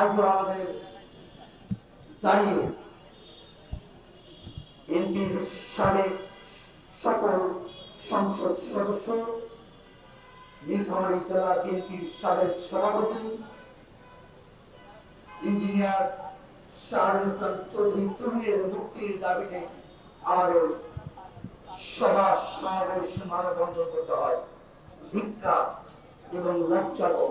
আজও আমাদের দাঁড়িয়ে বিএনপির সাবেক সকল সংসদ সদস্য নীলফামারী জেলা বিএনপির সাবেক সভাপতি, ইঞ্জিনিয়ার শাহরুল চৌধুরী তরুণের মুক্তির দাবিতে আমাদের সভা সমাবেশ মানববন্ধন করতে হয়। ধিক্কা এবং লজ্জাবহ।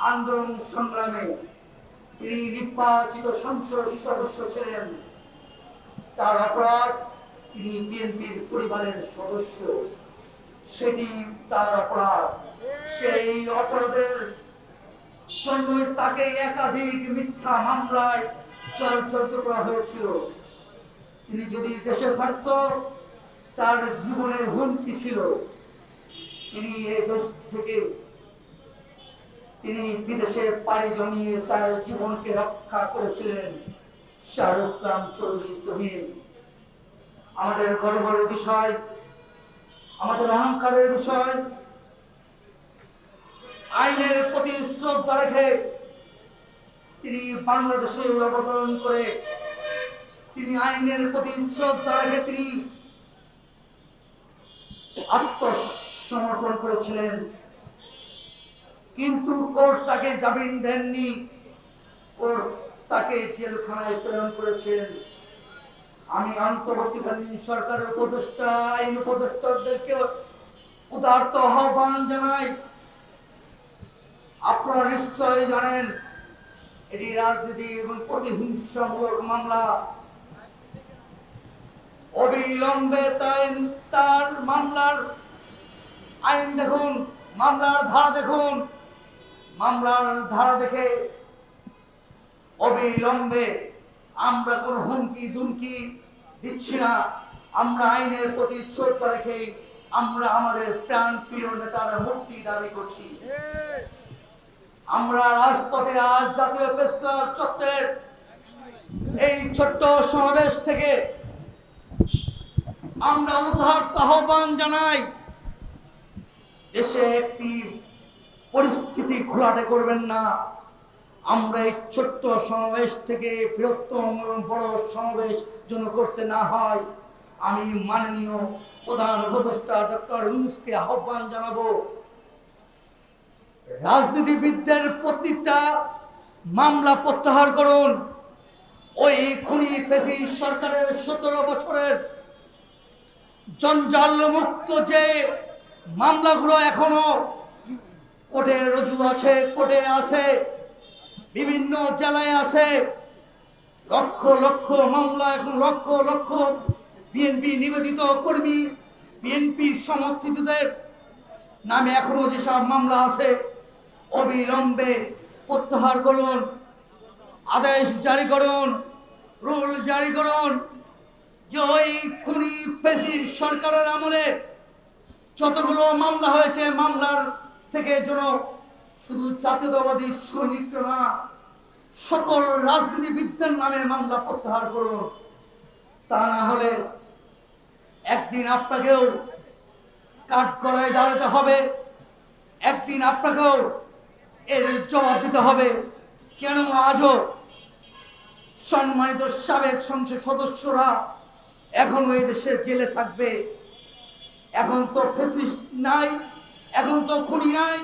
আন্দোলন সংগ্রামে তিনি নির্বাচিত সংসদ সদস্য ছিলেন। তার অপরাধ তিনি বিএনপির পরিবারের সদস্য। সেটি তার অপরাধ। সেই অপরাধের জন্য তাকে একাধিক মিথ্যা মামলায় জড়িত করা হয়েছিল। তিনি যদি দেশে থাকত, তার জীবনের হুমকি ছিল। তিনি এই দেশ থেকে তিনি বিদেশে পাড়ি জমিয়ে তার জীবনকে রক্ষা করেছিলেন। চৌধুরী আমাদের গর্বের বিষয়, আমাদের অহংকারের বিষয়, আইনের প্রতি শ্রদ্ধা রেখে তিনি বাংলাদেশে অবতরণ করে, তিনি আইনের প্রতি শ্রদ্ধা রেখে তিনি আত্মসমর্পণ করেছিলেন। কিন্তু কোর্ট তাকে জামিন দেননি। কোর্ট তাকে জেলখানায় প্রেরণ করেছেন। আমি অন্তর্বর্তীকালীন সরকারের উপদেষ্টা, আইন উপদেষ্টাদেরকে উদার্ত আহ্বান জানাই। আপনারা নিশ্চয়ই জানেন, এটি রাজনীতি এবং প্রতিহিংসামূলক মামলা। অবিলম্বে তাই তার মামলার আইন দেখুন, মামলার ধারা দেখুন। মামলার ধারা দেখে অবিলম্বে আমরা কোনো হুমকি, দুমকি দিচ্ছি না। আমরা আইনের প্রতি শ্রদ্ধা রেখে আমরা আমাদের প্রাণ প্রিয় নেতার মুক্তি দাবি করছি। আমরা রাজপথে আজ জাতীয় প্রেস ক্লাব চত্বরের এই ছোট্ট সমাবেশ থেকে আমরা উদাহরণ আহ্বান জানাই। দেশে একটি পরিস্থিতি ঘোলাটে করবেন না। আমরা এই ছোট্ট সমাবেশ থেকে বৃহত্তম বড় সমাবেশ যেন করতে না হয়, আমি মাননীয় প্রধান উপদেষ্টা ডক্টর ইউনুসকে আহ্বান জানাব, রাজনীতিবিদদের প্রতিটা মামলা প্রত্যাহার করুন। ওই খুনি পেশি সরকারের সতেরো বছরের জঞ্জাল মুক্ত যে মামলাগুলো এখনও কোর্টে রজু আছে, কোর্টে আছে, বিভিন্ন জেলায় আছে। লক্ষ লক্ষ মামলা, এখন লক্ষ লক্ষ বিএনপি নিবেদিত কর্মী বিএনপির সমর্থিতদের নামে এখনও যেসব মামলা আছে, অবিলম্বে প্রত্যাহার করুন, আদেশ জারি করুন, রুল জারি করুন। যে ওই খুনি পেশির সরকারের আমলে যতগুলো মামলা হয়েছে, মামলার থেকে যেন শুধু জাতীয়তাবাদী সৈনিকরা না, সকল রাজনীতিবিদদের নামে মামলা প্রত্যাহার করুন। তা না হলে একদিন আপনাকেও কাঠ গড়ায় দাঁড়াতে হবে, একদিন আপনাকেও এর জবাব দিতে হবে। কেন আজও সম্মানিত সাবেক সংসদ সদস্যরা এখন এই দেশে জেলে থাকবে? এখন তো ফেসিস্ট নাই এখন তো খুনি নাই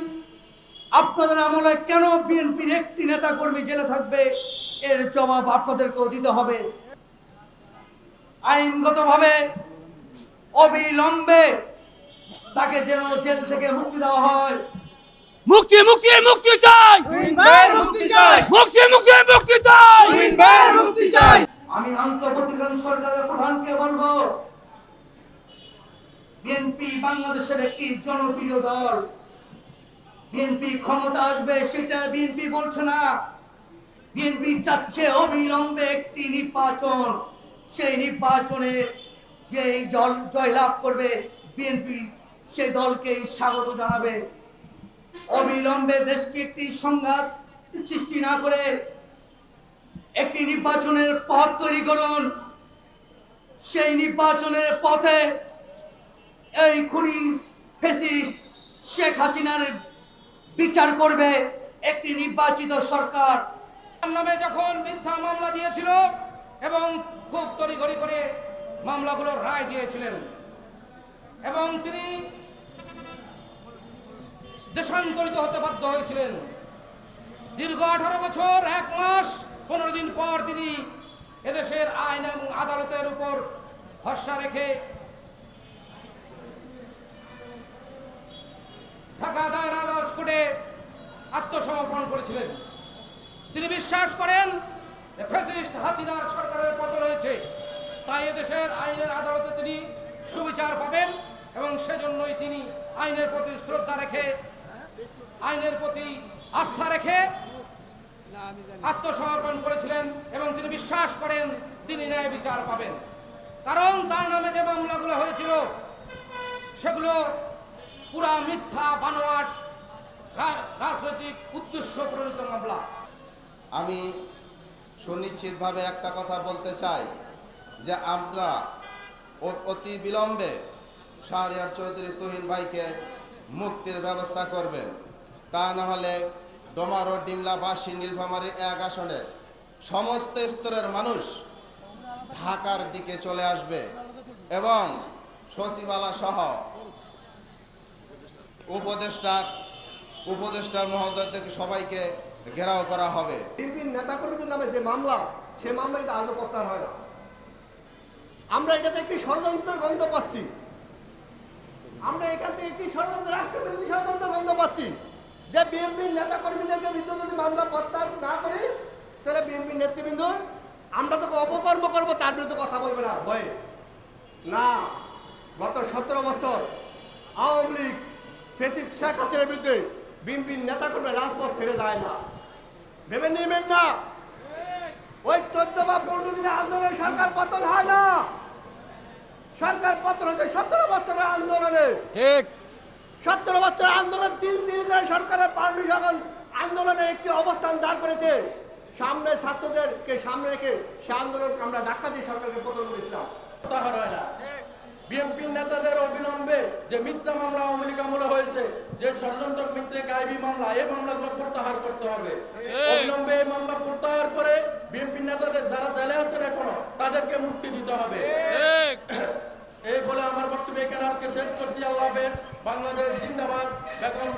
আপনাদের আমলে কেন বিএনপির একটি নেতা কর্মী জেলে থাকবে? এর জবাব আপনাদেরকেও দিতে হবে। আইনগতভাবে অবিলম্বে তাকে যেন জেল থেকে মুক্তি দেওয়া হয়। মুক্তি মুক্তি মুক্তি চাই! মুক্তি চাই! মুক্তি মুক্তি মুক্তি চাই উইনবার মুক্তি চাই আমি আন্তর্বর্তীকালীন সরকারের প্রধানকে বলব বিএনপি বাংলাদেশের একটি জনপ্রিয় দল বিএনপি ক্ষমতা আসবে, সেটা বিএনপি বলছে না। বিএনপি চাচ্ছে অবিলম্বে একটি নির্বাচন। সেই নির্বাচনে যে এই দল জয়লাভ করবে বিএনপি সেই দলকেই স্বাগত জানাবে। অবিলম্বে দেশকে একটি সংঘাত সৃষ্টি না করে একটি নির্বাচনের পথ তৈরি করুন। সেই নির্বাচনের পথে এই খুনি ফেসিস্ট শেখ হাসিনার বিচার করবে একটি নির্বাচিত সরকার। নামে যখন মিথ্যা মামলা দিয়েছিল এবং খুব তড়িঘড়ি করে মামলাগুলোর রায় দিয়েছিলেন এবং তিনি দেশান্তরিত হতে বাধ্য হয়েছিলেন। দীর্ঘ আঠারো বছর, এক মাস, পনেরো দিন পর তিনি এদেশের আইন এবং আদালতের উপর ভরসা রেখে ঢাকা দায়রা কোর্টে আত্মসমর্পণ করেছিলেন। তিনি বিশ্বাস করেন হাসিনার সরকারের পতন রয়েছে তাই এদেশের আইনের আদালতে তিনি সুবিচার পাবেন এবং সেজন্যই তিনি আইনের প্রতি শ্রদ্ধা রেখে, আইনের প্রতি আস্থা রেখে আত্মসমর্পণ করেছিলেন এবং তিনি বিশ্বাস করেন তিনি ন্যায় বিচার পাবেন। কারণ তার নামে যে মামলাগুলো হয়েছিল, সেগুলো পুরা মিথ্যা, বানোয়াট রাজনৈতিক উদ্দেশ্য প্রণীত মামলা। আমি সুনিশ্চিতভাবে একটা কথা বলতে চাই, যে আমরা অতি বিলম্বে শাহরিয়ার চৌধুরী তুহিন ভাইকে মুক্তির ব্যবস্থা করবেন। তা না হলে ডোমার ও ডিমলাবাসী নীলফামারীর এক আসনের সমস্ত স্তরের মানুষ ঢাকার দিকে চলে আসবে এবং সচিবালা সহ উপদেষ্টা উপদেষ্টা মহোদয়দের সবাইকে ঘেরাও করা হবে। বিএনপির নেতাকর্মীদের নামে যে মামলা, সে মামলা কিন্তু আজও প্রত্যাহার হয় না। আমরা এটাতে একটি ষড়যন্ত্রের গন্ধ পাচ্ছি। আমরা এখান থেকে একটি ষড়যন্ত্র, রাষ্ট্রবিরোধী ষড়যন্ত্র গন্ধ পাচ্ছি। যে বিএনপির নেতাকর্মীদেরকে বিরুদ্ধে যদি মামলা প্রত্যাহার না করি, তাহলে বিএনপির নেতৃবৃন্দ, আমরা তোকে অপকর্ম করব, তার বিরুদ্ধে কথা বলবে না। ভয়ে। না, গত সতেরো বছর ফেসিস শেখ হাসিনার বিরুদ্ধে বিএনপির নেতাকর্মী রাজপথ ছেড়ে যায় না। ভেবে নেবেন না। ওই চোদ্দ বা পনেরো দিনের আন্দোলন সরকার পতন হয় না। সরকার পতন হচ্ছে সতেরো বছরের আন্দোলনে। ঠিক। সতেরো বছর আন্দোলন তিন দিন ধরে সরকারের পার্টি যখন আন্দোলনে একটি অবস্থান দাঁড় করেছে সামনে ছাত্রদেরকে সামনে রেখে সে আন্দোলনকে আমরা ধাক্কা দিয়ে সরকারকে পতন করেছিলাম। হয় না। বিএনপির নেতাদের অবিলম্বে যে মিথ্যা মামলা আওয়ামী লীগ আমলে হয়েছে যে ষড়যন্ত্র মিথ্যে গাইবি মামলা এই মামলাগুলো প্রত্যাহার করতে হবে। অবিলম্বে এই মামলা প্রত্যাহার করে বিএনপির নেতাদের যারা জেলে আছেন এখনও তাদেরকে মুক্তি দিতে হবে। এই বলে আমার বক্তব্য এখানে আজকে শেষ করছি। আল্লাহ হাফেজ। বাংলাদেশ জিন্দাবাদ। বেগম